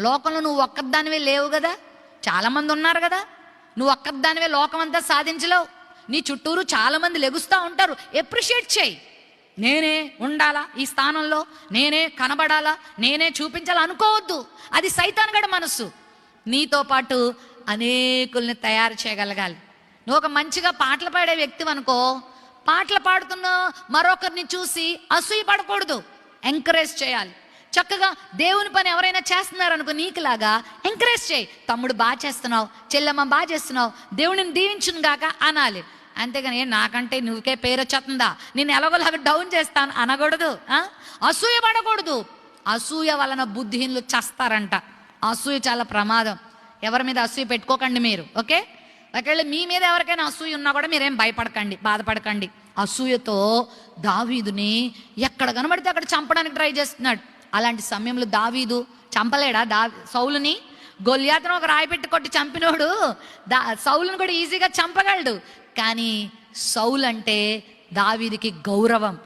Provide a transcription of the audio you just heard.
లోకంలో నువ్వు ఒక్కదానివే లేవు కదా? చాలామంది ఉన్నారు కదా? నువ్వు ఒక్కదానివే లోకం అంతా సాధించలేవు. నీ చుట్టూరు చాలామంది లెగుస్తూ ఉంటారు. ఎప్రిషియేట్ చేయి. నేనే ఉండాలా ఈ స్థానంలో? నేనే కనబడాలా? నేనే చూపించాలా? అనుకోవద్దు. అది సైతాన్గడ మనస్సు. నీతో పాటు అనేకుల్ని తయారు చేయగలగాలి. నువ్వు ఒక మంచిగా పాటలు పాడే వ్యక్తి అనుకో. పాటలు పాడుతున్న మరొకరిని చూసి అసూయ పడకూడదు. ఎంకరేజ్ చేయాలి. చక్కగా దేవుని పని ఎవరైనా చేస్తున్నారు అనుకో నీకులాగా ఎంకరేజ్ చేయి. తమ్ముడు బాగా చేస్తున్నావు చెల్లెమ్మ బాగా చేస్తున్నావు దేవుడిని దీవించును గాక అనాలి. అంతేగాని నాకంటే నువ్వుకే పేరు వచ్చేస్తుందా? నేను ఎలాగోలాగా డౌన్ చేస్తాను అనకూడదు అసూయ పడకూడదు. అసూయ వలన బుద్ధిహీనులు చేస్తారంట. అసూయ చాలా ప్రమాదం. ఎవరి మీద అసూయ పెట్టుకోకండి మీరు ఓకే? ఒకవేళ మీ మీద ఎవరికైనా అసూయ ఉన్నా కూడా మీరేం భయపడకండి బాధపడకండి. అసూయతో దావీదుని ఎక్కడ కనబడితే అక్కడ చంపడానికి ట్రై చేస్తున్నాడు. అలాంటి సమయంలో దావీదు చంపలేడా? దా సౌలుని గొల్యాతను ఒక రాయి పెట్టి కొట్టి చంపినోడు దా సౌలుని కూడా ఈజీగా చంపగలడు. కానీ సౌలు అంటే దావీదికి గౌరవం.